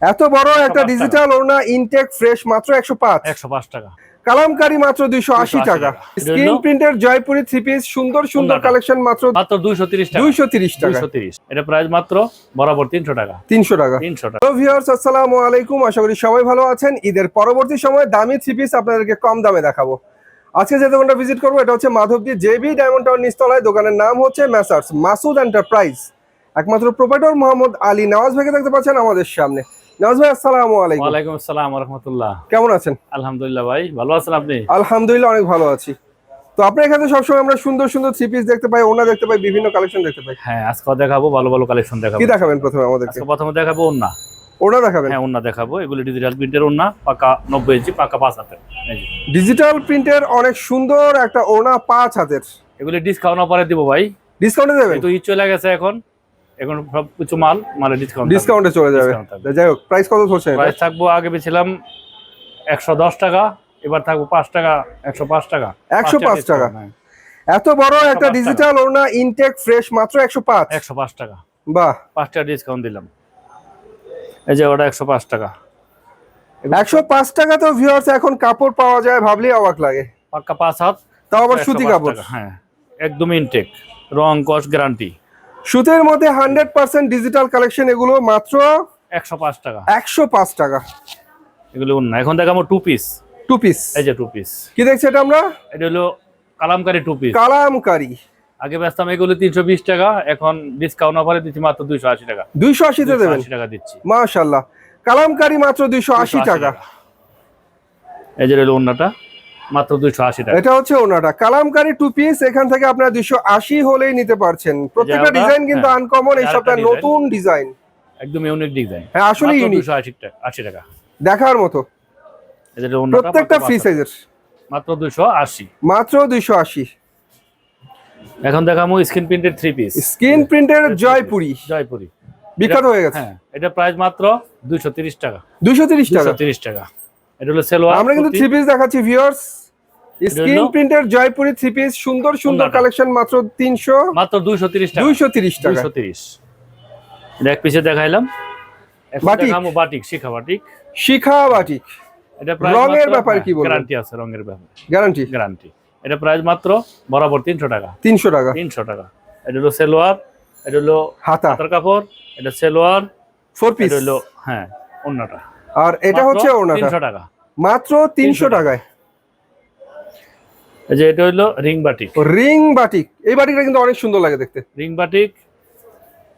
এত বড় একটা ডিজিটাল ওড়না ইনটেক ফ্রেশ মাত্র একশো পাঁচ। একশো পাঁচ টাকা। কালামকারি মাত্র দুইশো আশি 280 টাকা। স্ক্রিন প্রিন্টের জয়পুরি থ্রি পিস সুন্দর সুন্দর কালেকশন মাত্র মাত্র দুইশো তিরিশ টাকা। দুইশো তিরিশ টাকা। দুইশো তিরিশ। এটা প্রাইস মাত্র বরাবর তিনশো টাকা। তিনশো টাকা। তিনশো টাকা। ভিউয়ার্স আসসালামু আলাইকুম। আশা করি সবাই ভালো আছেন। ঈদের পরবর্তী সময়ে দামি থ্রি পিস আপনাদেরকে কম দামে দেখাবো। আজকে যে দোকানটা ভিজিট করব এটা হচ্ছে মাধবদী জেবি ডায়মন্ড টাউন নিচতলায়। দোকানের নাম হচ্ছে ম্যাসার্স মাসুদ এন্টারপ্রাইজ একমাত্র প্রোপাইটর মোহাম্মদ আলী নওয়াজ ভাইকে দেখতে পাচ্ছেন আমাদের সামনে। ভাই আসসালামু আলাইকুম। ওয়ালাইকুম আসসালাম রহমতুল্লাহ কেমন আছেন? আলহামদুলিল্লাহ ভাই ভালো আছেন আপনি? আলহামদুলিল্লাহ অনেক ভালো আছি। তো আপনার এখানে সবসময় আমরা সুন্দর সুন্দর থ্রি পিস দেখতে পাই ওনা দেখতে পাই বিভিন্ন কালেকশন দেখতে পাই। হ্যাঁ আজকে দেখাবো ভালো ভালো কালেকশন দেখাবো। কি দেখাবেন প্রথমে আমাদেরকে? প্রথমে দেখাবো ওনা দেখাবেন? হ্যাঁ দেখাবো। এগুলি ডিজিটাল প্রিন্টের ওন্না পাকা নব্বই ইঞ্চি পাকা পাঁচ হাতের। ডিজিটাল প্রিন্টের অনেক সুন্দর একটা ওনা পাঁচ হাতের। এগুলি ডিসকাউন্ট অফারে দিব ভাই। ডিসকাউন্টে দেবেন? ঈদ চলে গেছে এখন। এখন সব কিছু মাল মানে ডিসকাউন্ট ডিসকাউন্টে চলে যাবে। যাই হোক প্রাইস কত এটা? প্রাইস থাকব আগে পেয়েছিলাম একশো দশ টাকা এবার থাকব পাঁচ টাকা একশো পাঁচ টাকা। 105 টাকা। এত বড় একটা। ডিজিটাল ওনা ইনটেক ফ্রেশ মাত্র একশো পাঁচ? একশো পাঁচ টাকা। বাহ। পাঁচ টাকা ডিসকাউন্ট দিলাম। এই যে ওটা একশো পাঁচ টাকা। একশো পাঁচ টাকা তো ভিউয়ার্স এখন কাপড় পাওয়া যায় ভাবলেই অবাক লাগে। পাক্কা পাঁচ হাত তাও আবার 105 সুতি কাপড়। হ্যাঁ। একদম ইনটেক রং কস গ্যারান্টি সুতির মধ্যে হান্ড্রেড পার্সেন্ট ডিজিটাল কালেকশন এগুলো মাত্র একশো পাঁচ টাকা। একশো পাঁচ টাকা। এগুলো এখন দেখাবো টু পিস টু পিস এই যে টু পিস কি দেখছি এটা আমরা? এটা হলো কালামকারি টু পিস কালামকারি। আগে ব্যস্তাম এগুলো তিনশো বিশ টাকা এখন ডিসকাউন্ট অফারে দিচ্ছি মাত্র দুইশো আশি টাকা। দুইশো আশিতে 280 দেবেন? টাকা দিচ্ছি। মাশাল্লাহ কালামকারি মাত্র দুইশো আশি টাকা। এই যে হলো অন্যটা মাত্র দুইশো আশি টাকা। এটা হচ্ছে ওনাটা। কালামকারি টু পিস এখান থেকে আপনারা দুইশো আশি হলেই নিতে পারছেন। প্রত্যেকটা ডিজাইন কিন্তু হ্যাঁ, আনকমন এই সপ্তাহে নতুন ডিজাইন একদম ইউনিক ডিজাইন হ্যাঁ আসলে ইউনিক দুশো আশি টাকা আশি টাকা। দেখার মতো। প্রত্যেকটা ফ্রি সাইজের মাত্র দুশো আশি। মাত্র দুইশো আশি। এখন দেখাবো screen printed three piece screen প্রিন্টের জয়পুরি। জয়পুরি। বিখ্যাত হয়ে গেছে। হ্যাঁ এটা প্রাইস মাত্র দুইশো তিরিশ টাকা। দুইশো তিরিশ টাকা। দুশো তিরিশ টাকা। এটা হলো সেলোয়ার আমরা কিন্তু থ্রি পিস দেখাচ্ছি ভিউয়ার্স স্ক্রিন প্রিন্টের জয়পুরি থ্রি পিস সুন্দর সুন্দর কালেকশন মাত্র তিনশো মাত্র দুইশো তিরিশ টাকা। দুইশো তিরিশ টাকা। দুইশো তিরিশ। এক পিসে দেখাইলাম। Batik. Batik Shikha batik. Shikha batik. এটা রঙের ব্যাপারে কি? গ্যারান্টি আছে রঙের ব্যাপারে। গ্যারান্টি গ্যারান্টি এটা প্রাইস মাত্র বরাবর তিনশো টাকা। তিনশো টাকা। তিনশো টাকা। এটা হলো সেলোয়ার এটা হলো হাতা। হাতার কাপড় এটা সেলোয়ার ফোর পিস এটা হলো হ্যাঁ অন্যটা। আর এটা হচ্ছে ওনাটা তিনশো টাকা। মাত্র তিনশো 300 টাকায়। এই যে এটা হলো রিং বাটিক। Ring batik. এই বাটিকটা কিন্তু অনেক সুন্দর লাগে দেখতে। রিং বাটিক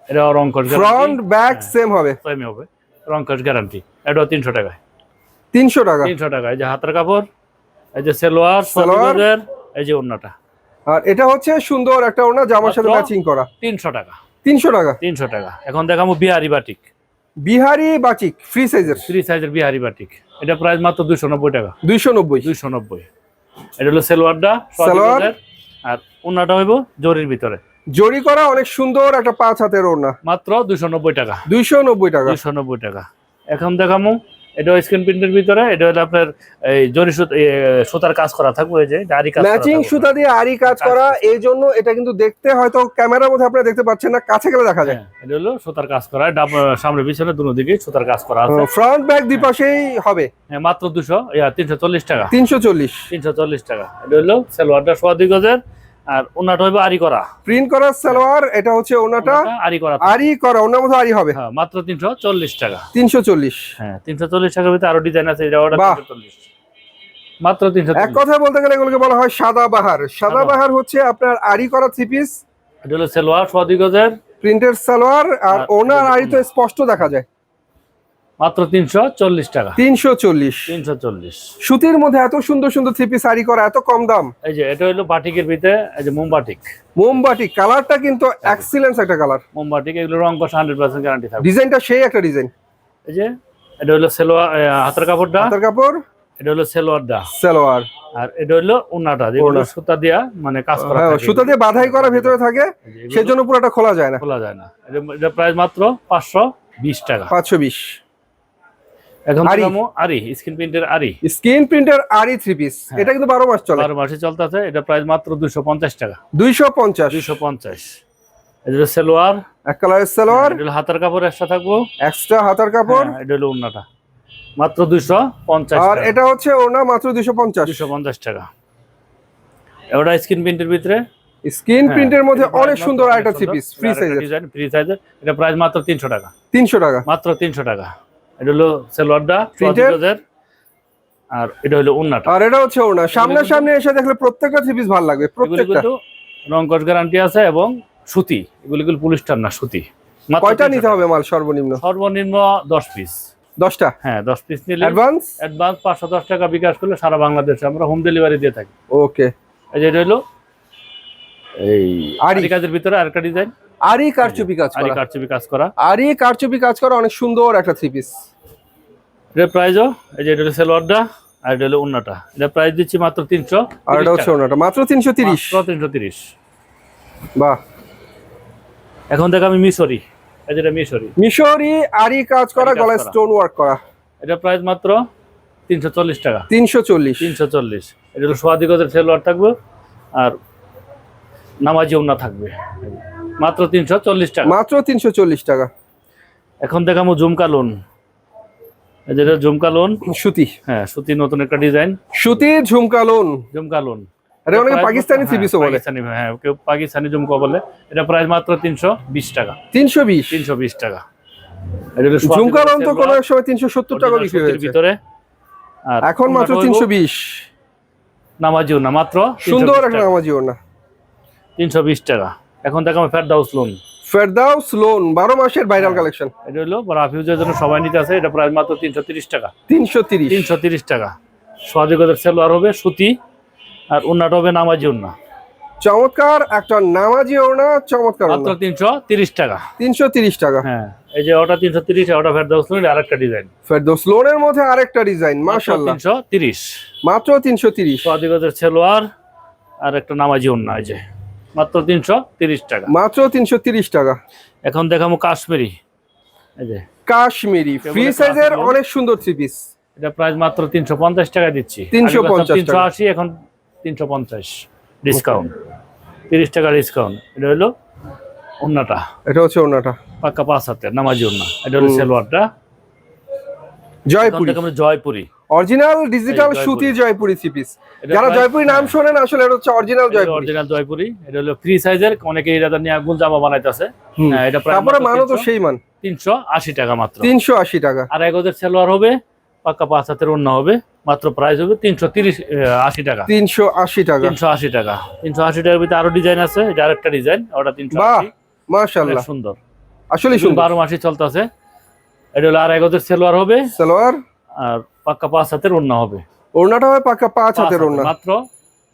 এটা রং কস ফ্রন্ট ব্যাক সেম হবে। সেমই হবে। রং কস গ্যারান্টি এটাও তিনশো টাকায়। তিনশো টাকা। তিনশো টাকা এই যে হাতের কাপড় এই যে সালোয়ার। সালোয়ার। এই যে অন্যটা আর এটা হচ্ছে সুন্দর একটা ওনা জামার সাথে ম্যাচিং করা। তিনশো টাকা। তিনশো টাকা। তিনশো টাকা। এখন দেখাবো Bihari batik. Bihari batik free সাইজের থ্রি সাইজের বিহারি বাটিক। এটা প্রাইস মাত্র দুশো নব্বই টাকা। দুইশো নব্বই। দুইশো নব্বই। এটা হলো সেলোয়ারটা সালোয়ার। আর ওনাটা হইব জরির ভিতরে। জরি করা অনেক সুন্দর একটা পাঁচ হাতের ওনা মাত্র দুশো নব্বই টাকা। দুইশো নব্বই টাকা। দুইশো নব্বই টাকা। এখন দেখামো। এটা স্ক্রিন প্রিন্টের ভিতরে এটা হলো আপনার এই জরি সুতার কাজ করা থাকবে যে আরি কাজ ম্যাচিং সুতা দিয়ে আরি কাজ করা এই জন্য এটা কিন্তু দেখতে হয়তো ক্যামেরার মধ্যে আপনারা দেখতে পাচ্ছেন না কাছে গেলে দেখা যায়। হ্যাঁ, এটা হলো সুতার কাজ করা সামনে পিছনে দুনো দিকে সুতার কাজ করা আছে। ফ্রন্ট ব্যাক দুই পাশেই হবে? হ্যাঁ, মাত্র দুশো ইয়া তিনশো চল্লিশ টাকা। তিনশো চল্লিশ। তিনশো চল্লিশ টাকা। এটা হলো সেলোয়ারটা সোয়া দুই গজের আর ওনাটা হইবে আরি করা। প্রিন্ট করা সালোয়ার এটা হচ্ছে ওনাটা আরি করা আরি করা ওনার মধ্যে আরি হবে। হ্যাঁ মাত্র তিনশো চল্লিশ টাকা। তিনশো চল্লিশ। হ্যাঁ তিনশো চল্লিশ টাকার ভিতরে আরও ডিজাইন আছে এটা। তিনশো চল্লিশ। মাত্র তিনশো এক কথায় বলতে গেলে এগুলোকে বলা হয় সাদা বাহার। সাদা বাহার। হচ্ছে আপনার আরি করা থ্রি পিস এটা হলো সেলোয়ার সোয়া দুই গজের। প্রিন্টের সালোয়ার আর আর ওনার আরি তো স্পষ্ট দেখা যায়। মাত্র তিনশো চল্লিশ টাকা। তিনশো চল্লিশ। তিনশো চল্লিশ। সুতির মধ্যে এত সুন্দর সুন্দর থ্রি পিস আরি করা এত কম দাম। এই যে এটা হলো বাটিকের ভিতরে এই যে মোমবাটিক। মোমবাটি কালারটা কিন্তু এক্সিলেন্স একটা কালার। মোমবাটিক এগুলো রং কষ হান্ড্রেড পার্সেন্ট গ্যারান্টি থাকবে। ডিজাইনটা সেই একটা ডিজাইন। এই যে এটা হলো সেলোয়ার হাতের কাপড়টা। হাতের কাপড়। এটা হলো সেলোয়ারটা। সালোয়ার। আর এটা হলো ওনাটা যেগুলো সুতা দিয়া মানে কাজ করা হ্যাঁ থাকে। সুতা দিয়ে বাধাই করা ভেতরে থাকে সেজন্য পুরোটা খোলা যায় না। খোলা যায় না। এটা প্রাইস মাত্র পাঁচশো বিশ টাকা। পাঁচশো বিশ। এখন আরি। আরি স্ক্রিন প্রিন্টের আরি। স্ক্রিন প্রিন্টের আরি থ্রি পিস হ্যাঁ। এটা কিন্তু বারো মাস চলে। বারো মাসে এটা প্রাইস মাত্র দুশো পঞ্চাশ টাকা। এটা এক কালারের সালোয়ার। এটা হাতার কাপড় এক্সট্রা থাকব। এক্সট্রা হাতার কাপড়। হ্যাঁ, এটা হলো মাত্র দুইশো পঞ্চাশ আর এটা হচ্ছে ওনা মাত্র দুশো পঞ্চাশ। দুশো পঞ্চাশ টাকা। ওটা স্ক্রিন প্রিন্টের ভিতরে। স্ক্রিন হ্যাঁ, প্রিন্টের মধ্যে অনেক সুন্দর একটা থ্রি পিস ফ্রি সাইজের ডিজাইন ফ্রি সাইজের এটা প্রাইস মাত্র তিনশো টাকা। তিনশো টাকা। মাত্র তিনশো টাকা। এটা হলো সেলোয়ারটা? আর এটা হলো উন্নাটা আর এটা হচ্ছে ওনা সামনাসামনি এসে দেখলে প্রত্যেকটা থ্রি পিস ভালো লাগবে প্রত্যেকটা। রংকশ গ্যারান্টি আছে এবং সুতি। এগুলি কিন্তু পুলিশটার না সুতি। কয়টা নিতে হবে মাল সর্বনিম্ন? সর্বনিম্ন দশ পিস দশটা? হ্যাঁ দশ পিস নিলে অ্যাডভান্স অ্যাডভান্স পাঁচশো দশ টাকা বিকাশ করলে সারা বাংলাদেশে আমরা হোম ডেলিভারি দিয়ে থাকি। ওকে এই যে এটা হলো এই। আরি কাজের ভিতরে আরেকটা ডিজাইন আরই কারচুপি কাজ করা। কারচুপি কাজ করা। আরই কারচুপি কাজ করা অনেক সুন্দর একটা থ্রি পিস এটার প্রাইসও এই যে এটা হলো সেলোয়ারটা আর এটা হলো উন্নাটা। এটা প্রাইস দিচ্ছি মাত্র তিনশো আর এটা হচ্ছে ওনাটা মাত্র তিনশো তিরিশ। তিনশো তিরিশ। বাহ। এখন দেখো আমি মিশরি এই যেটা মিশরি। মিশরি আরই কাজ করা গলায় স্টোন ওয়ার্ক করা। এটা প্রাইস মাত্র তিনশো চল্লিশ টাকা। তিনশো চল্লিশ। তিনশো চল্লিশ। এটা হলো সোয়াদি গজের সেলোয়ার থাকবে আর নামাজি উন্না থাকবে। মাত্র তিনশো চল্লিশ টাকা। মাত্র তিনশো চল্লিশ টাকা। এখন দেখাবো ঝুমকা লোন। যেটা ঝুমকা লোন। সুতি। হ্যাঁ সুতি নতুন একটা ডিজাইন। সুতি ঝুমকা লোন। ঝুমকা লোন। আরে অনেকে পাকিস্তানি হ্যাঁ, বলে। পাকিস্তানি হ্যাঁ কেউ পাকিস্তানি ঝুমকা বলে। এটা প্রাইস মাত্র তিনশো বিশ টাকা। টাকা। ঝুমকা লোন তো কোনো সময় তিনশো সত্তর টাকা original বিক্রি হয়েছে। ভিতরে। আর এখন মাত্র উন্নাটা তিনশো হইবো বিশ। নামাজি উন্না মাত্র সুন্দর একটা নামাজি ওনা তিনশো বিশ টাকা। এখন দেখাবো ফেরদাউস লোন ফেরদাউস লোন বারো মাসের ভাইরাল হ্যাঁ। কালেকশন এটা হলো রাফিউজের জন্য সবাই নিতে আছে এটা প্রাইস মাত্র তিনশো তিরিশ টাকা। তিনশো তিরিশ। তিনশো তিরিশ টাকা। সোয়াদিগদের সেলোয়ার হবে সুতি আর উন্নাটা হবে নামাজি উন্না চমৎকার একটা নামাজি ওনা চমৎকার মাত্র তিনশো তিরিশ টাকা। তিনশো তিরিশ টাকা। হ্যাঁ এই যে ওটা তিনশো তিরিশ ওটা ফেরদাউস লোন আরেকটা ডিজাইন ফেরদৌস লোনের মধ্যে আরেকটা ডিজাইন মাশাল্লাহ তিনশো তিরিশ। মাত্র তিনশো তিরিশ। সোয়াদিগদের সেলোয়ার আর একটা নামাজি উন্না এই যে। মাত্র তিনশো তিরিশ টাকা। মাত্র তিনশো তিরিশ টাকা। এখন দেখাবো কাশ্মীরি। কাশ্মীরি ফ্রি সাইজের অনেক সুন্দর থ্রি পিস এটা প্রাইস মাত্র তিনশো পঞ্চাশ টাকা দিচ্ছি। 350 তিনশো টাকা। আশি এখন তিনশো পঞ্চাশ। ডিসকাউন্ট তিরিশ টাকা ডিসকাউন্ট এটা হলো উন্নাটা এটা হচ্ছে ওনাটা পাক্কা পাঁচ হাতের নামাজি উন্না এটা হলো। সেলোয়ারটা। জয়পুরি। জয়পুরি। Original digital. সুতি জয়পুরি থ্রি পিস যারা জয়পুরি নাম শোনেন আসলে এটা হচ্ছে অরিজিনাল জয়পুরি। অরিজিনাল জয়পুরি। এটা হলো ফ্রি সাইজের অনেকে এটা নিয়ে আগুন জামা বানাইতেছে। হ্যাঁ, এটা প্রায় তারপরে মানও তো সেই মান। তিনশো আশি টাকা মাত্র। তিনশো আশি টাকা। আর হাজার সেলোয়ার হবে পাক্কা পাঁচ হাতের অন্য হবে মাত্র প্রাইস হবে তিনশো তিরিশ আশি টাকা। তিনশো আশি টাকা। তিনশো আশি টাকা। তিনশো আশি টাকার ভিতরে আরও ডিজাইন আছে এটা আরেকটা ডিজাইন ওটা তিনশো মাশাল্লাহ সুন্দর। আসলে বারো মাসে চলতেছে। এটা হলো আর হাজার সেলোয়ার হবে। সালোয়ার। আর পাক্কা পাঁচ হাতের ওড়না হবে। ওড়নাটা হয় পাকা পাঁচ হাতের ওড়না। মাত্র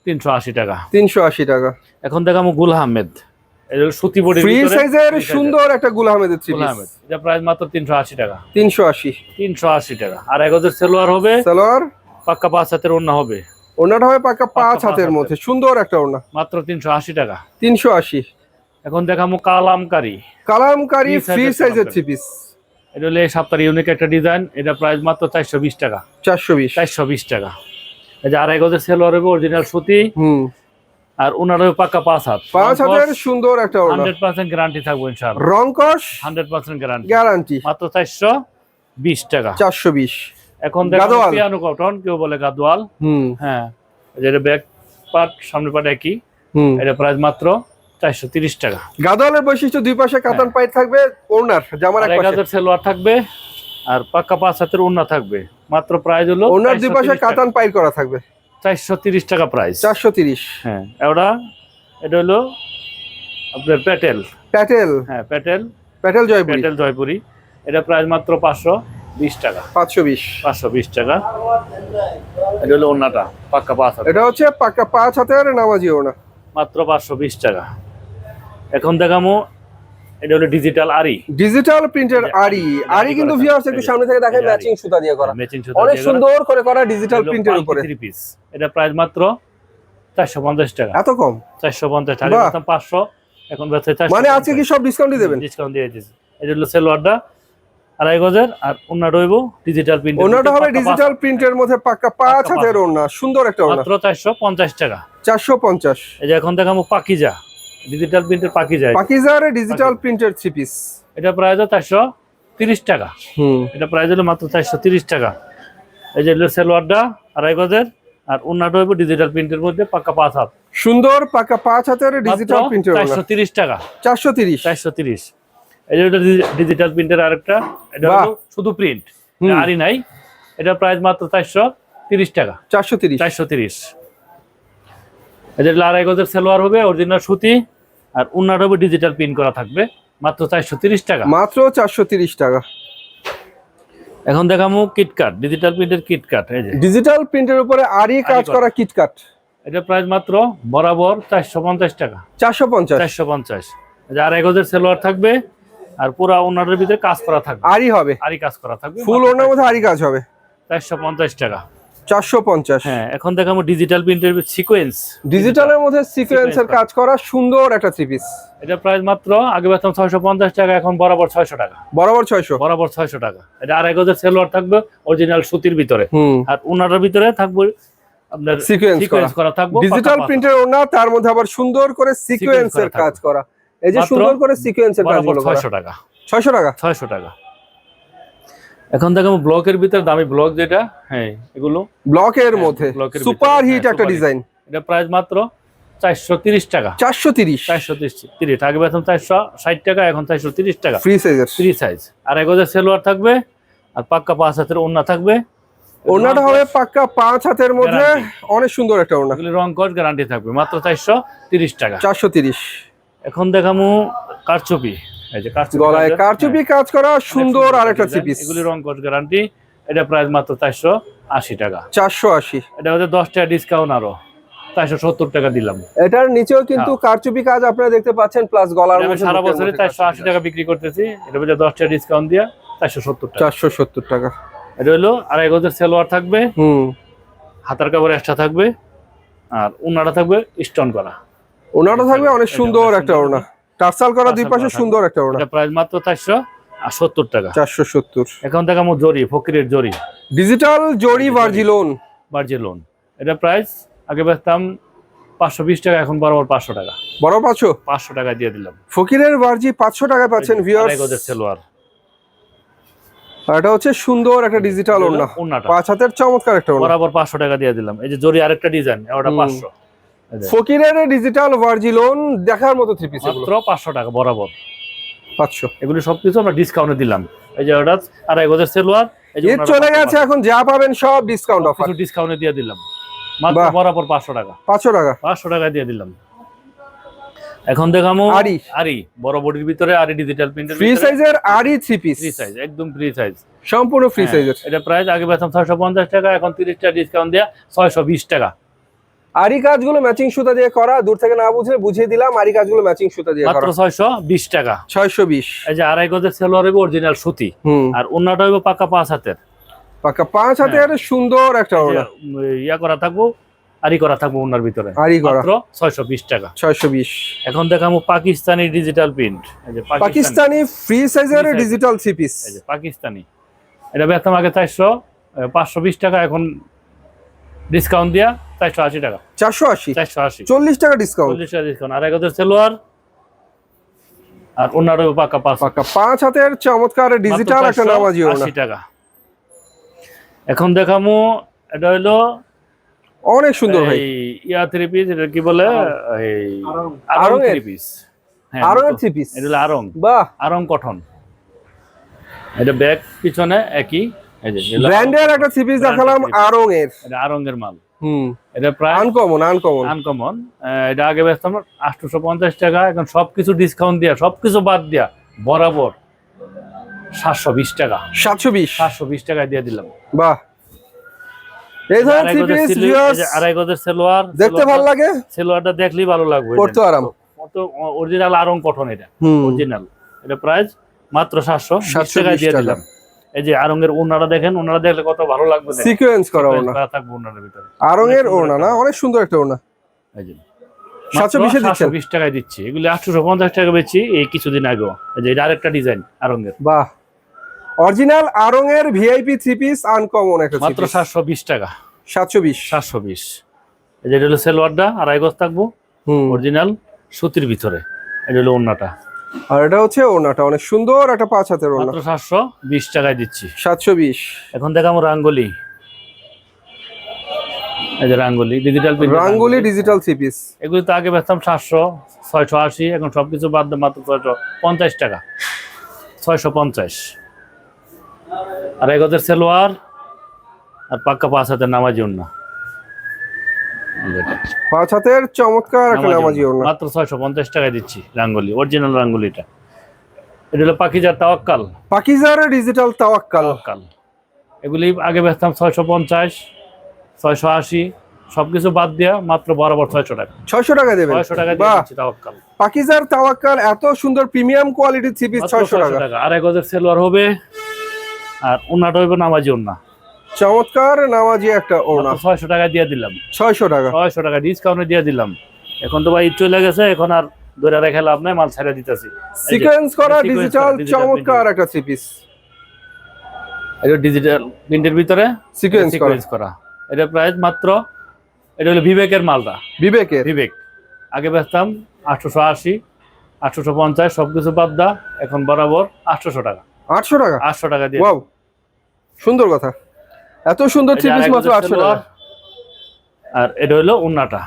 তিনশো আশি টাকা। তিনশো আশি টাকা। এখন দেখাবো গুল আহমেদ। এটা সুতি বডি ফ্রি সাইজের সুন্দর একটা গুল আহমেদের থ্রি আহমেদ। এটা প্রাইস মাত্র তিনশো আশি টাকা। আর এক হাজার সেলোয়ার হবে। সালোয়ার? পাক্কা পাঁচ হাতের অন্য হবে। ওড়নাটা হয় পাকা পাঁচ হাতের। মধ্যে। সুন্দর একটা ওড়না। মাত্র তিনশো আশি টাকা। তিনশো আশি। এখন দেখাবো কালামকারি। কালামকারি ফ্রি সাইজের থ্রি পিস এটা হলো সপ্তাহের ইউনিক একটা ডিজাইন এটা প্রাইস মাত্র চারশো বিশ টাকা। চারশো বিশ। চারশো বিশ টাকা। এই যে আর এক হাজার হবে অরিজিনাল সুতি। হুম। আর পাক্কা পাঁচ হাত। পাঁচ হাতের সুন্দর একটা হান্ড্রেড পার্সেন্ট গ্যারান্টি থাকব ইনশাআল্লাহ। রংকশ? হান্ড্রেড পার্সেন্ট গ্যারান্টি গ্যারান্টি মাত্র চারশো বিশ টাকা। চারশো বিশ। এখন দেখো পিয়ানো কটন কেউ বলে গাদোয়াল। হুম। হ্যাঁ এই যে এটা ব্যাক পার্ট সামনে পার্ট একই। হুম। এটা প্রাইস মাত্র চারশো তিরিশ টাকা। গাদওয়ালের বৈশিষ্ট্য দুই পাশে কাতান পাইট থাকবে ওড়নার জামার এক পাশে। সেলোয়ার থাকবে আর পাক্কা পাঁচ হাতের ওন্না থাকবে। মাত্র প্রাইস হলো ওড়নার দুই পাশে কাতান পাইট করা থাকবে। চারশো তিরিশ টাকা প্রাইস চারশো তিরিশ। হ্যাঁ ওটা এটা হলো আপনার প্যাটেল। প্যাটেল। হ্যাঁ প্যাটেল। প্যাটেল জয়পুরি। প্যাটেল জয়পুরি। এটা প্রাইস মাত্র পাঁচশো বিশ টাকা। পাঁচশো বিশ। পাঁচশো বিশ টাকা। এটা হলো ওন্নাটা পাক্কা পাঁচ হাজার এটা হচ্ছে পাক্কা পাঁচ হাতের নামাজি ওড়না। মাত্র পাঁচশো বিশ টাকা। এখন দেখামো এটা হলো ডিজিটাল আরি ডিজিটাল প্রিন্টের আরি আরি কিন্তু ভিউয়ার্স একটু সামনে থেকে দেখেন ম্যাচিং সুতা দিয়ে করা। ম্যাচিং অনেক সুন্দর করে করা ডিজিটাল প্রিন্টের উপরে। থ্রি পিস এটা প্রাইস মাত্র চারশো পঞ্চাশ টাকা। এত কম? চারশো পঞ্চাশ টাকা বাহ। পাঁচশো এখন বেচে চারশো মানে আজকে কি সব ডিসকাউন্টই দেবেন? ডিসকাউন্ট দিয়ে দিচ্ছি এটা হলো সেলোয়ারটা আড়াই গজের আর অন্য রইব ডিজিটাল প্রিন্ট ওনাটা হবে ডিজিটাল প্রিন্টের মধ্যে পাক্কা পাঁচ পাক্কা হাতের সুন্দর একটা ওড়না। মাত্র চারশো পঞ্চাশ টাকা। চারশো পঞ্চাশ। এই যে এখন দেখাবো পাকিজা। ডিজিটাল প্রিন্টের যায় পাকিজার ডিজিটাল প্রিন্টের থ্রি পিস এটা প্রাইস চারশো তিরিশ টাকা। হুম। এটা প্রাইস হলো মাত্র চারশো তিরিশ টাকা। এই যে সেলোয়ারটা আড়াই গজের আর অন্যটা হইব ডিজিটাল প্রিন্টের মধ্যে পাক্কা পাঁচ হাত। সুন্দর পাকা পাঁচ হাতের ডিজিটাল প্রিন্টের চারশো তিরিশ টাকা। চারশো তিরিশ। চারশো তিরিশ। এই যে ডিজিটাল প্রিন্টের আরেকটা। এটা শুধু প্রিন্ট। আরই নাই। এটা প্রাইস মাত্র চারশো তিরিশ টাকা। চারশো তিরিশ। চারশো তিরিশ। এদের আড়াই গজের সেলোয়ার হবে অরিজিনাল সুতি আর উন্নার হবে ডিজিটাল প্রিন্ট করা থাকবে মাত্র চারশো তিরিশ টাকা। মাত্র চারশো তিরিশ টাকা। এখন দেখামু কিটকাট ডিজিটাল প্রিন্টের কিটকাট এই যে। ডিজিটাল প্রিন্টের উপরে আরই কাজ করা। কিটকাট এটা প্রাইস মাত্র বরাবর চারশো পঞ্চাশ টাকা। চারশো পঞ্চাশ। চারশো পঞ্চাশ। এই যে আড়াই গজের সেলোয়ার থাকবে আর পুরা উন্নারের ভিতরে কাজ করা থাকবে। আরই হবে। আরই কাজ করা থাকবে ফুল ওনার মধ্যে আরই কাজ হবে। চারশো পঞ্চাশ টাকা। চারশো পঞ্চাশ। হ্যাঁ এখন দেখাবো ডিজিটাল প্রিন্টের সিকোয়েন্স ডিজিটালের মধ্যে সিকোয়েন্সের কাজ করা সুন্দর একটা থ্রি পিস এটা প্রাইস মাত্র আগে বেতন ছয়শো পঞ্চাশ টাকা এখন বরাবর ছয়শো টাকা। বরাবর ছয়শো। বরাবর ছয়শো টাকা। এটা আড়াই গজের সেলোয়ার থাকবে অরিজিনাল সুতির ভিতরে। আর উনারের ভিতরে থাকবে আপনার সিকোয়েন্স করা। থাকবে ডিজিটাল প্রিন্টের ওনা তার মধ্যে আবার সুন্দর করে সিকোয়েন্সের কাজ করা। এই যে সুন্দর করে সিকোয়েন্সের কাজগুলো করা। ছয়শো টাকা। ছয়শো টাকা? ছয়শো টাকা। এখন দেখাবো ব্লকের ভিতরে দামি ব্লক যেটা হ্যাঁ এগুলো। ব্লকের হ্যাঁ, মধ্যে। ব্লকের সুপার হিট হ্যাঁ, একটা ডিজাইন। এটা প্রাইস মাত্র চারশো তিরিশ টাকা। চারশো তিরিশ। চারশো তিরিশ আগে বেতন চারশো ষাট টাকা এখন চারশো তিরিশ টাকা। ফ্রি সাইজের ফ্রি সাইজ আর এক হাজার সেলোয়ার থাকবে আর পাক্কা পাঁচ হাতের ওন্না থাকবে। ওনাটা হবে পাক্কা পাঁচ হাতের মধ্যে। অনেক সুন্দর একটা ওনা রং কস গ্যারান্টি থাকবে। মাত্র চারশো তিরিশ টাকা। চারশো তিরিশ। এখন দেখামু কারচুপি। গলায় কারচুপি হ্যাঁ, কাজ করা সুন্দর আর একটা। থ্রি পিস এগুলি রং কস গ্যারান্টি এটা প্রাইস মাত্র চারশো আশি টাকা। চারশো আশি। এটা হচ্ছে দশ টাকা ডিসকাউন্ট আরও। চারশো সত্তর টাকা দিলাম। এটার নিচেও কিন্তু কারচুপি কাজ আপনারা দেখতে পাচ্ছেন প্লাস গলার সারা বছরে চারশো আশি টাকা বিক্রি করতেছি। এটা হচ্ছে দশ টাকা ডিসকাউন্ট দিয়া চারশো সত্তর টাকা। চারশো সত্তর টাকা। এটা হলো আড়াই গজের সেলোয়ার থাকবে। হুম। হাতার কাপড় এক্সট্রা থাকবে। আর উনাটা থাকবে স্টোন করা। ওনাটা থাকবে অনেক সুন্দর একটা ওনা টার্সাল করা দুই পাশে সুন্দর একটা ওড়না। প্রাইস মাত্র 470 টাকা। 470 এখন জরি ফকিরের জরি। ডিজিটাল জরি এটা প্রাইস আগে বেচতাম 520 টাকা এখন বরাবর 500 টাকা। বরাবর 500 500 টাকা দিয়ে দিলাম। ফকিরের ভার্জি 500 টাকা পাচ্ছেন ভিউয়ার্স আড়াই সেলোয়ার এটা হচ্ছে সুন্দর একটা ডিজিটাল ওড়না। পাঁচ হাতের চমৎকার একটা ওড়না। বরাবর 500 টাকা দিয়ে দিলাম। এই যে জরি আরেকটা ডিজাইন ওটা 500 ফকিরের ডিজিটাল ভার্জিলোন দেখার মতো থ্রি পিস মাত্র পাঁচশো টাকা বরাবর। পাঁচশো। এগুলি সবকিছু আমরা ডিসকাউন্টে দিলাম। এই যে ওটা আড়াই গজের সেলোয়ার এই চলে গেছে এখন যা পাবেন সব ডিসকাউন্ট অফার কিছু ডিসকাউন্টে দিয়ে দিলাম। মাত্র বরাবর পাঁচশো টাকা। পাঁচশো টাকা। পাঁচশো টাকা দিয়ে দিলাম। এখন দেখামো আরি। আরি বড় বডির ভিতরে আরি ডিজিটাল প্রিন্টের ফ্রি সাইজের আরই থ্রি পিস ফ্রি সাইজ একদম ফ্রি সাইজ সম্পূর্ণ ফ্রি সাইজের এটা প্রাইস আগে ছয়শো পঞ্চাশ টাকা এখন তিরিশ টাকা ডিসকাউন্ট দেওয়া ছয়শো বিশ টাকা। আরি কাজগুলো ম্যাচিং সুতা দিয়ে করা দূর থেকে না বুঝলে বুঝিয়ে দিলাম আরি কাজগুলো ম্যাচিং সুতা দিয়ে মাত্র করা। ছয়শো বিশ টাকা। ছয়শো বিশ। এই যে আড়াই গজের সেলোয়ার হইব অরিজিনাল সুতি আর অন্যটা হইব পাকা পাঁচ হাতের। পাকা পাঁচ হাতে হাতের সুন্দর একটা ওড়না। ইয়া করা থাকব আরি করা থাকব ওনার ভিতরে। আরি করা। মাত্র ছয়শো বিশ টাকা। ছয়শো বিশ। এখন দেখাবো পাকিস্তানি ডিজিটাল প্রিন্ট এই যে পাকিস্তানি। ফ্রি সাইজের ডিজিটাল থ্রি পিস এই যে পাকিস্তানি। এটা বেতন আগে চারশো পাঁচশো বিশ টাকা এখন ডিসকাউন্ট দিয়া চারশো আশি টাকা। চারশো আশি? চারশো আশি। চল্লিশ টাকা ডিসকাউন্ট চল্লিশ টাকা ডিসকাউন্ট আর এক সেলোয়ার আর অন্যান্য পাকা পাঁচ। পাকা পাঁচ হাতের চমৎকার ডিজিটাল একটা 480 নামাজি টাকা। এখন দেখামু এটা হলো অনেক সুন্দর ভাই। ইয়া থ্রি পিস এটা কি বলে? এই আরং? থ্রি পিস হ্যাঁ আরও। থ্রি পিস এটা হলো আরং। বাহ। আরং কটন এটা ব্যাক পিছনে একই। এই যে ব্র্যান্ডের একটা থ্রি পিস দেখালাম আরং এর। এটা আরং এর মাল। হুম। এটা প্রায় আনকমন আনকমন আনকমন এটা আগে বেচতাম আটশোশো পঞ্চাশ টাকা এখন সবকিছু ডিসকাউন্ট দিয়া সবকিছু বাদ দিয়া বরাবর সাতশো বিশ টাকা। সাতশো বিশ। সাতশো বিশ টাকায় দিয়ে দিলাম। বাহ। আড়াই থ্রি গজের সেলোয়ার দেখতে ভালো লাগে? সেলোয়ারটা দেখলেই ভালো লাগবে পড়তে আরাম। অরিজিনাল আরং কটন এটা। হুম। অরিজিনাল এটা প্রাইস মাত্র সাতশো 720 টাকায় দিয়ে দিলাম। এই যে আরঙের ওনারা দেখেন ওনারা দেখলে কত ভালো লাগবে। সিকোয়েন্স করা ওনা থাকবে ওনার ভিতরে। আরং এর ওনা না? অনেক সুন্দর একটা ওনা এই যে। সাতশো বিশে দিচ্ছেন? বিশ টাকায় দিচ্ছি। এগুলো আটশোশো পঞ্চাশ টাকা বেচি এই কিছুদিন আগে এই যে এটা আরেকটা ডিজাইন আরঙের। বাহ। অরিজিনাল আরং এর ভিআইপি থ্রি পিস আনকমন একটা মাত্র সাতশো বিশ টাকা। সাতশো বিশ। সাতশো বিশ। এই যে এটা হলো সেলোয়ারটা আড়াই গজ থাকব হুম। অরিজিনাল সুতির ভিতরে। এটা হলো ওন্নাটা আর এটা হচ্ছে ওনাটা অনেক সুন্দর একটা পাঁচ হাতের ওনা সাতশো বিশ টাকায় দিচ্ছি। সাতশো বিশ। এখন দেখাবো রাঙ্গলি। এই যে Rangoli digital Rangoli digital three piece এগুলি তো আগে বেচতাম সাতশো ছয়শো আশি এখন সব কিছু বাদ দিয়ে মাত্র ছয়শো পঞ্চাশ টাকা। ছয়শো পঞ্চাশ। আর এগোদের সেলোয়ার আর পাক্কা পাঁচ হাতের পাঁচ হাতের চমৎকার একটা নামাজি ওনা মাত্র ছয়শো পঞ্চাশ টাকায় দিচ্ছি রাঙ্গলি অরিজিনাল রাঙ্গুলিটা। এটা হলো পাখিজার তাওয়াক্কাল। পাকিজার ডিজিটাল তাওয়াক্কাল। তাওয়াক্কাল। এগুলি আগে বেচতাম ছয়শো পঞ্চাশ ছয়শো আশি সবকিছু বাদ দেওয়া মাত্র বরাবর ছয়শো টাকা। ছয়শো টাকা দেবেন। ছয়শো টাকা দিয়ে দিচ্ছি তাওয়াক্কাল। পাকিজার তাওয়াক্কাল এত সুন্দর প্রিমিয়াম কোয়ালিটির থ্রি পিস ছয়শো 600 টাকা। টাকা। আর এক গজের সেলোয়ার হবে আর ওনাটা হইবে নামাজি উন্না চমৎকার নামাজি একটা ওনা ছয়শো টাকা দিয়ে দিলাম। ছয়শো টাকা। ছয়শো টাকা ডিসকাউন্টে দিয়ে দিলাম। এখন তো ভাই চলে গেছে এখন আর ধরে রেখে লাভ নাই মাল ছাড়া দিতেছি। সিকোয়েন্স করা ডিজিটাল চমৎকার একটা থ্রি পিস এটা ডিজিটাল প্রিন্টের ভিতরে? সিকোয়েন্স করা। এটা প্রাইস মাত্র এটা হলো বিবেকের মালটা। বিবেকের। বিবেক। আগে বেচতাম আটশোশো আশি আটশোশো পঞ্চাশ সবকিছু বাদ দা এখন বরাবর আটশোশো টাকা। আটশো টাকা? আটশো টাকা দিয়ে সুন্দর কথা। এত সুন্দর থ্রি পিস মাত্র গজের আটশো সালোয়ার। টাকা আর এটা হলো উন্নাটা।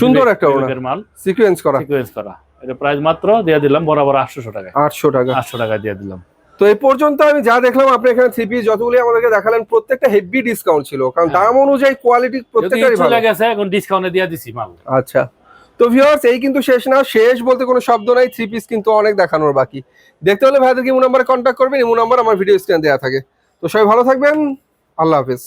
সুন্দর একটা ওড়না। মাল। সিকোয়েন্স করা। সিকোয়েন্স করা। এটা প্রাইস মাত্র দিয়ে দিলাম বরাবর আটশোশো টাকা আটশো টাকা। আটশো টাকা দিয়ে দিলাম। তো এই পর্যন্ত আমি যা দেখলাম আপনি এখানে থ্রি পিস যতগুলি আমাদেরকে দেখালেন প্রত্যেকটা হেভি ডিসকাউন্ট ছিল। কারণ হ্যাঁ। দাম অনুযায়ী কোয়ালিটি যদি প্রত্যেকটারই ভালো। গেছে এখন ডিসকাউন্টে দিয়ে দিছি মাল। আচ্ছা। তো ভিউয়ার্স এই কিন্তু শেষ না। শেষ বলতে কোনো শব্দ নাই। থ্রি পিস কিন্তু অনেক দেখানোর বাকি। দেখতে হলে ভাইদেরকে ইমো নাম্বারে কন্ট্যাক্ট করবেন? ইমো নাম্বার আমার ভিডিও স্ক্রিনে দেওয়া থাকে। তো সবাই ভালো থাকবেন। আল্লাহ হাফেজ